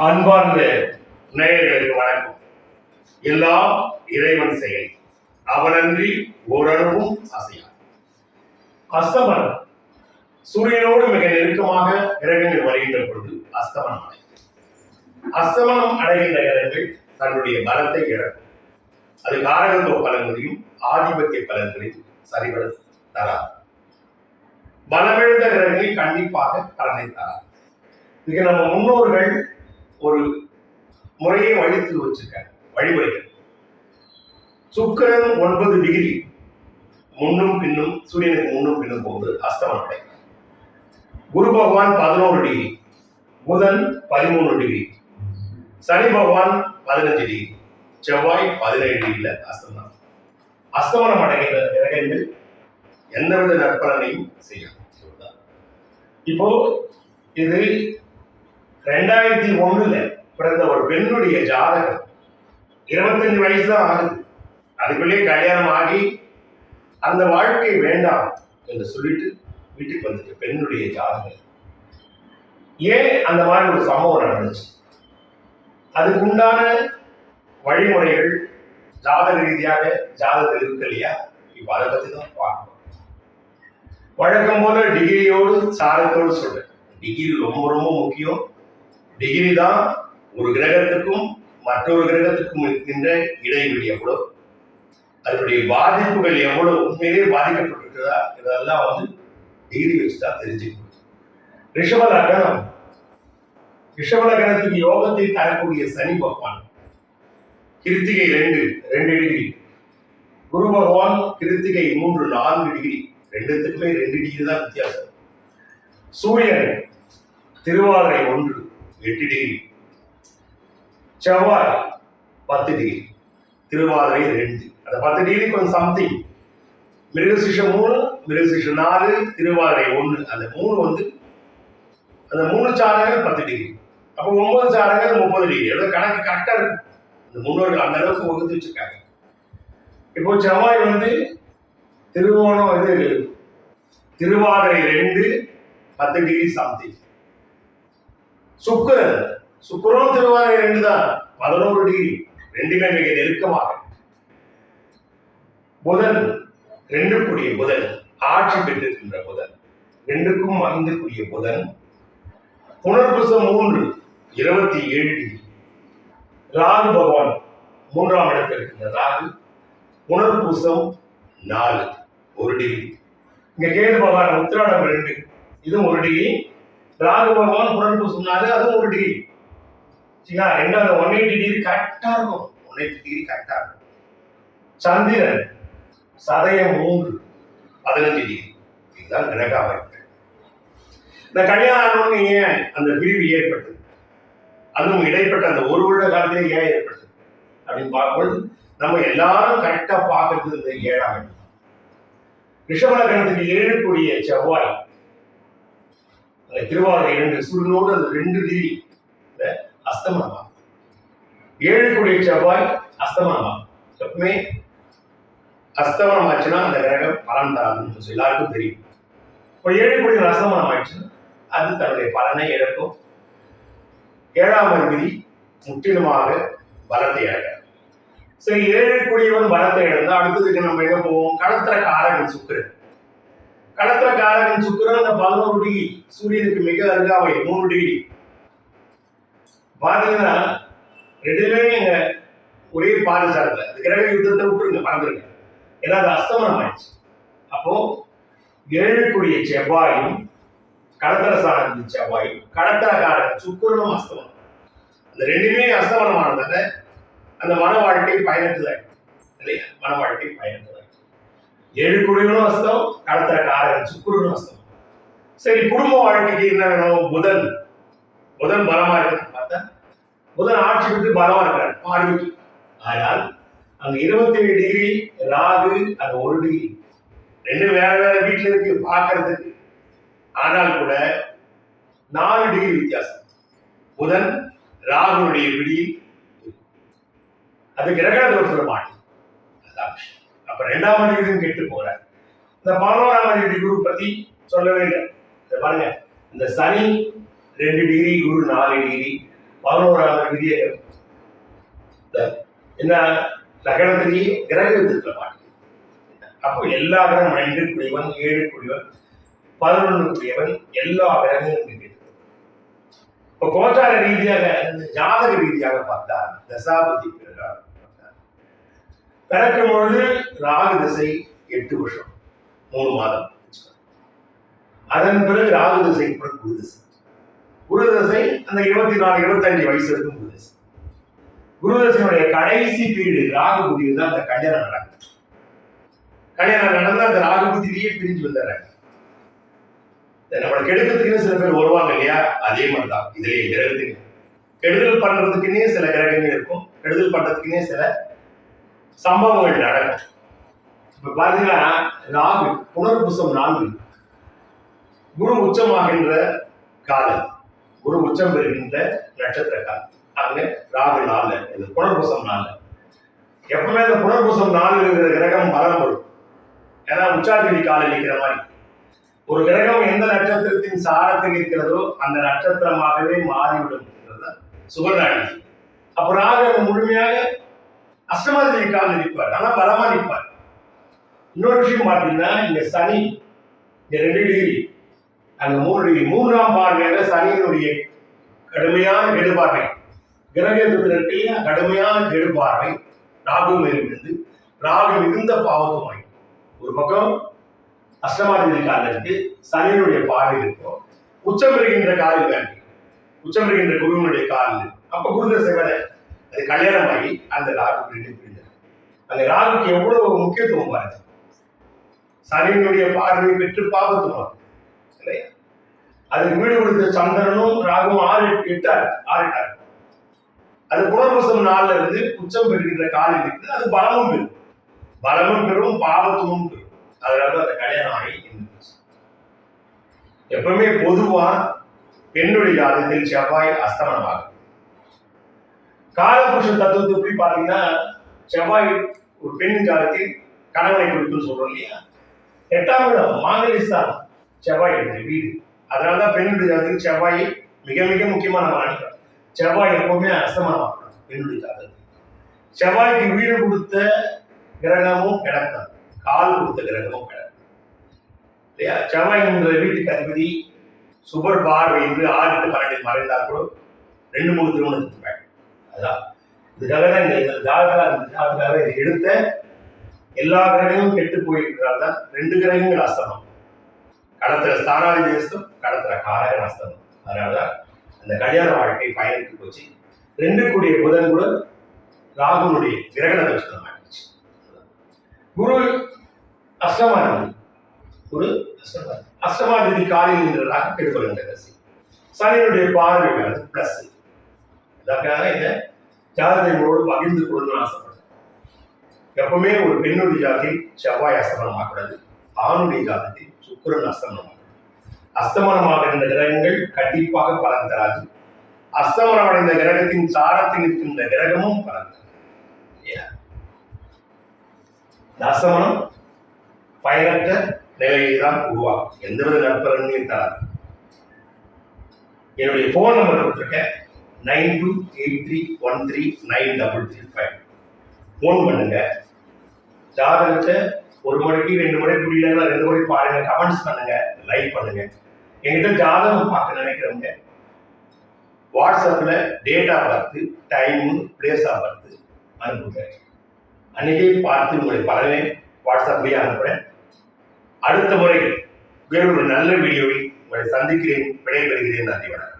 அன்பார்ந்த நேயர்களுக்கு வணக்கம். எல்லாம் இறைவன் செயல். அவனன்றி ஓரளவும் அசையாது. அஸ்தமனம். சூரியனோடு மிக நெருக்கமாக கிரகங்கள் வருகின்ற பொழுது அஸ்தமனம் அடைகிறது. அஸ்தமனம் அடைகின்ற கிரகங்கள் தன்னுடைய பலத்தை இழக்கும். அது காரகத்துவ பலன்களையும் ஆதிபத்திய பலன்களையும் சரிபட தராது. பலமிழந்த கிரகங்கள் கண்டிப்பாக பலனை தராது. இதுக்கு நம்ம முன்னோர்கள் ஒரு முறையை வழித்து வச்சிருக்காங்க வழிமுறைகள். சுக்கிரன் ஒன்பது டிகிரி முன்னும் பின்னும் சூரியனுக்கு முன்னும் பின்னும் போது அஸ்தமனம் அடையும் குரு பகவான் பதினோரு டிகிரி புதன் பதிமூணு டிகிரி சனி பகவான் பதினஞ்சு டிகிரி செவ்வாய் பதினேழு டிகிரியில் அஸ்தமனம். அஸ்தமனம் அடைகிற கிரகங்கள் எந்தவித நற்பலனையும் செய்யாது இப்போ இது ரெண்டாயிரத்தி ஒண்ணுல பிறந்த ஒரு பெண்ணுடைய ஜாதகம் இருபத்தஞ்சு வயசு தான் ஆகுது. அதுக்குள்ளேயே கல்யாணம் ஆகி அந்த வாழ்க்கை வேண்டாம் என்று சொல்லிட்டு வீட்டுக்கு வந்துட்டு பெண்ணுடைய ஜாதகம். ஏன் அந்த மாதிரி ஒரு சம்பவம் நடந்துச்சு? அதுக்கு உண்டான வழிமுறைகள் ஜாதக ரீதியாக ஜாதகத்தில் இருக்கு இல்லையா? இப்போ அதை பற்றி தான் பார்க்கணும். வழக்கம் போல டிகிரியோடு சாரத்தோடு சொல்றேன். டிகிரி ரொம்ப ரொம்ப முக்கியம். டிகிரி தான் ஒரு கிரகத்துக்கும் மற்றொரு கிரகத்துக்கும் இருக்கின்ற இடைவெளி எவ்வளவு அதனுடைய பாதிப்புகள் எவ்வளவு உண்மையிலே பாதிக்கப்பட்டிருக்கிறதா? இதெல்லாம் வந்து டிகிரி வச்சு தான் தெரிஞ்சுக்கணும். ரிஷபலகனம் ரிஷபலகனத்துக்கு யோகத்தை தரக்கூடிய சனி பகவான். கிருத்திகை ரெண்டு ரெண்டு டிகிரி குரு பகவான் கிருத்திகை மூன்று நான்கு டிகிரி ரெண்டுத்துக்குமே ரெண்டு டிகிரி தான் வித்தியாசம். சூரியன் திருவாதிரை ஒன்று. எட்டு டிகிரி செவ்வாய் பத்து டிகிரி திருவாதிரை ரெண்டு அந்த பத்து டிகிரி கொஞ்சம் சம்திங் மிருகசிஷம் மூணு மிருகசிஷம் நாலு திருவாதிரை ஒன்று அந்த மூணு வந்து அந்த மூணு சாதகங்கள் பத்து டிகிரி அப்போ ஒன்பது சாதகங்கள் முப்பது டிகிரி அதாவது கணக்கு கரெக்டாக இருக்கும் இந்த முன்னோர்கள் அந்த அளவுக்கு வகுத்து வச்சுருக்காங்க. இப்போ செவ்வாய் வந்து திருவோணம் இது திருவாதிரை ரெண்டு பத்து டிகிரி சம்திங் சுக்கரன் சுக்கிரனும் திருவாதிரை ரெண்டு தான் பதினோரு டிகிரி ரெண்டுமே மிக நெருக்கமாக. புதன் ரெண்டு கூடிய புதன் ஆட்சி பெற்றிருக்கின்ற புதன். ரெண்டுக்கும் ஐந்து கூடிய புதன். புனர்புசம் மூன்று இருபத்தி ஏழு டிகிரி ராகு பகவான் மூன்றாம் இடத்தில் இருக்கின்ற ராகு புனர்பூசம் நாலு ஒரு டிகிரி இங்க கேது பகவான் உத்திராடம் ரெண்டு இதுவும் ஒரு டிகிரி ராகு பகவான் புனர்பூசம் சொன்னாரு அதுவும் ஒரு டிகிரி சரிங்களா? ரெண்டாவது ஒன் எயிட்டி டிகிரி கரெக்டா இருக்கும். ஒன் எயிட்டி டிகிரி கரெக்டா இருக்கும். சந்திரன் சதயம் மூன்று பதினஞ்சு டிகிரி இதுதான் கிரக அமைப்பு இந்த கல்யாணம் ஏன் அந்த பிரிவு ஏற்பட்டது? அதுவும் இடைப்பட்ட அந்த ஒரு வருட காலத்திலே ஏன் ஏற்பட்டது? அப்படின்னு பார்க்கும்போது நம்ம எல்லாரும் கரெக்டா பார்க்கறது இந்த ஏழாம் ரிஷபலகணத்துக்கு ஏழக்கூடிய செவ்வாய் திருவாரூர் இரண்டு சூரியனோடு அந்த ரெண்டு டிகிரி அஸ்தமனமா ஏழுக்குடைய செவ்வாய் அஸ்தமனமா எப்பவுமே அஸ்தமனம் ஆச்சுன்னா அந்த கிரகம் பலன் தராதுன்னு சொல்லி எல்லாருக்கும் தெரியும். இப்போ ஏழுக்குடைய அஸ்தமனம் ஆயிடுச்சுன்னா அது தன்னுடைய பலனை இழக்கும். ஏழாம் அதிபதி முற்றிலுமாக பலத்தை இழக்கிறார் சரி ஏழு குடியவன் பலத்தை இழந்தா அடுத்ததுக்கு நம்ம என்ன போவோம்? கடத்திர காரகன் சுக்கிரன். களத்திர சுக்கரன் அந்த பதினோரு டிகிரி. சூரியனுக்கு மிக அருகாவை மூணு டிகிரி. பாத்தீங்கன்னா ரெண்டுமே எங்க ஒரே பாதசாரத்தில் அந்த கிரக யுத்தத்தை விட்டுருங்க மறந்துருங்க. ஏன்னா அது அஸ்தமனம் ஆயிடுச்சு. அப்போ ஏழுக்குடிய செவ்வாயும் கடத்தர சாரத்தின் செவ்வாயும் கடத்தரக்காரன் சுக்கிரனும் அஸ்தமனம். அந்த ரெண்டுமே அஸ்தமனமானதால அந்த மன வாழ்க்கை பயணத்துல இல்லையா? மன வாழ்க்கை பயணத்துல ஏழு குடிகளும் அஸ்தம் கடத்தர காரகன் சுக்குரனும் அஸ்தம் சரி குடும்ப வாழ்க்கைக்கு என்ன வேணும்? புதன். புதன் பலமா இருக்கு பார்த்தா புதன் ஆட்சி விட்டு பலமா இருக்காரு. பார்வைக்கு ஆனால் அங்க இருபத்தி ஏழு டிகிரி ராகு அங்க ஒரு டிகிரி ரெண்டு வேற வேற வீட்டுல இருக்கு பாக்குறதுக்கு. ஆனால் கூட நாலு டிகிரி வித்தியாசம். புதன் ராகுனுடைய பிடியில் அது கிரகண தோஷம் மாட்டேன் அதான் விஷயம். அப்ப ரெண்டாம் அதிபதியும் கெட்டு போறார் இந்த பதினோராம் அதிபதி குரு பத்தி சொல்ல வேண்டும். இதை பாருங்க. இந்த சனி ரெண்டு டிகிரி குரு நாலு டிகிரி பதினோராம் விதியை என்ன என்ன லக்னத்திலேயே கிரகத்திற்கு மாட்டி அப்போ எல்லா கிரகம் ரெண்டு குடிவன் ஏழு குடிவன் பதினொன்று குடியவன் எல்லா கிரகங்களும் இருக்குது இப்போ கோச்சார ரீதியாக ஜாதக ரீதியாக பார்த்தா தசாபதி பிரகாரம் பிறக்கும் பொழுது ராகு திசை எட்டு வருஷம் மூணு மாதம். அதன் பிறகு ராகு திசை பிறகு குரு திசை. குரு திசை அந்த இருபத்தி நாலு இருபத்தஞ்சு வயசு இருக்கும் குரு திசை. குரு கடைசி பீரியடு ராகு புதியில் தான் அந்த கல்யாணம் நடக்குது. கல்யாணம் நடந்து அந்த ராகு புத்திலேயே பிரிஞ்சு வந்துடுறாங்க நம்மளை கெடுக்கிறதுக்குன்னு சில பேர் வருவாங்க இல்லையா? அதே மாதிரி தான் இதுலேயே கிரகத்துக்கு கெடுதல் பண்றதுக்குன்னே சில கிரகங்கள் இருக்கும். கெடுதல் பண்றதுக்குன்னே சில சம்பவங்கள் நடக்கும். இப்ப பாத்தீங்கன்னா நான்கு புனர்புசம் நான்கு. குரு உச்சமாகின்ற காலம். குரு உச்சம் பெறுகின்ற நட்சத்திர காலம். அங்க ராகு நாலு இது புனர்புசம் நாலு. எப்பவுமே இந்த புனர்புசம் நாலு இருக்கிற கிரகம் பலம் ஏன்னா உச்சாதிபதி காலம் நிற்கிற மாதிரி. ஒரு கிரகம் எந்த நட்சத்திரத்தின் சாரத்தில் இருக்கிறதோ அந்த நட்சத்திரமாகவே மாறிவிடும் என்றது சுகநாடி அப்போ ராகு முழுமையாக அஷ்டமாதிபதி காலில் நிற்பார்? ஆனா பலமா நிற்பார். இன்னொரு விஷயம் பார்த்தீங்கன்னா இந்த சனி இந்த ரெண்டு டிகிரி அந்த மூணு டிகிரி மூன்றாம் பார்வையில சனியினுடைய கடுமையான கெடுபார்வை. கிரகத்தில் இருக்கு இல்லையா கடுமையான கெடுபார்வை ராகு இருந்தது. ராகு மிகுந்த பாவத்துமாய் ஒரு பக்கம் அஷ்டமாதிபதி காலில் இருக்கு சனியினுடைய பார்வை இருக்கும். உச்சம் இருக்கின்ற காலில் வேண்டி உச்சம் இருக்கின்ற குருவினுடைய காலில் அப்ப குருதசை செவனை அது கல்யாணம் ஆகி அந்த ராகு பிரிந்து பிரிந்தது. அந்த ராகுக்கு எவ்வளவு முக்கியத்துவம் பாருங்க. சனியினுடைய பார்வை பெற்று பாபத்துவம் இல்லையா? அதுக்கு வீடு கொடுத்த சந்திரனும் ராகும் ஆறு எட்டார் ஆறுட்டார் அது புனர்வசம் நாள்ல இருந்து உச்சம் பெறுகின்ற காலில் இருக்குது அது பலமும் பெறும். பலமும் பெறும் பாவத்துவமும் பெறும். அதனால அந்த கல்யாணம் ஆகி எப்பவுமே பொதுவா பெண்ணுடைய ஜாதகத்தில் செவ்வாய் அஸ்தமனமாகும். காலபுருஷ தத்துவத்தை எப்படி பார்த்தீங்கன்னா செவ்வாய் ஒரு பெண் காலத்தில் கணவனை கொடுக்குன்னு சொல்றோம் இல்லையா? எட்டாம் இடம் மாங்கலிஸ்தான் செவ்வாய் வீடு. அதனால தான் பெண்ணுடைய ஜாதகத்தில் செவ்வாய் மிக மிக முக்கியமான மாநிலம். செவ்வாய் எப்பவுமே அஸ்தமனமாகணும் பெண்ணுடைய ஜாதகத்தில். செவ்வாய்க்கு வீடு கொடுத்த கிரகமும் கிடக்கும். கால் கொடுத்த கிரகமும் கிடக்கும். இல்லையா? செவ்வாய் என்ற வீட்டுக்கு அதிபதி சுபர் பார்வை என்று ஆறு எட்டு பன்னெண்டில் மறைந்தால் கூட ரெண்டு மூணு திருமணத்துக்கு அதான். இதுக்காக தான் இந்த ஜாதகத்தில் அந்த இதை எடுத்த எல்லா கிரகங்களும் கெட்டு போயிருக்கிறால் தான் ரெண்டு கிரகங்கள் அஸ்தமம் கடத்துல ஸ்தானாதி அஸ்தம் கடத்துல காரகன் அஸ்தமம் அதனால தான் அந்த கல்யாண வாழ்க்கை பயணித்து போச்சு. ரெண்டு கூடிய புதன் கூட ராகுனுடைய கிரகண தோஷம் ஆகிடுச்சு குரு அஷ்டமானது குரு அஷ்டமானது அஷ்டமாதிபதி காலையில் நின்ற ராகு கெடுபடுகின்ற ரசி சனியினுடைய பார்வை மேல பிளஸ் இதற்காக இந்த ஜாதகங்களோடு பகிர்ந்து கொள்ளணும்னு ஆசைப்படுறேன் எப்பவுமே ஒரு பெண்ணுடைய ஜாதத்தில் செவ்வாய் அஸ்தமனமாகக்கூடாது ஆணுடைய ஜாதத்தில் சுக்கரன் அஸ்தமனம் அஸ்தமனமாக இருந்த கிரகங்கள் கண்டிப்பாக பலன் தராது. அஸ்தமனம் அடைந்த கிரகத்தின் சாரத்தில் இருக்கின்ற கிரகமும் பலன் தராது அஸ்தமனம் பயனற்ற நிலையை தான் உருவாக்கும் எந்தவித நற்பலனையும் தராது. என்னுடைய ஃபோன் நம்பர் கொடுத்துருக்கேன். Nine two eight three one three nine double three five. Phone பண்ணுங்க. ஜாதகத்தை ஒரு மணிக்கு ரெண்டு மணிக்கு புரியலன்னா ரெண்டு முறை பாருங்க. கமெண்ட்ஸ் பண்ணுங்க. லைக் பண்ணுங்க. என்கிட்ட ஜாதகம் பார்க்க நினைக்கிறவங்க வாட்ஸ்அப்பில் date of birth time place of birth அனுப்புங்க. அன்னைக்கே பார்த்து உங்களை பலனே வாட்ஸ்அப்லேயே அனுப்புகிறேன் அடுத்த முறை வேறொரு நல்ல வீடியோவில் உங்களை சந்திக்கிறேன். விடைபெறுகிறேன். நன்றி வணக்கம்.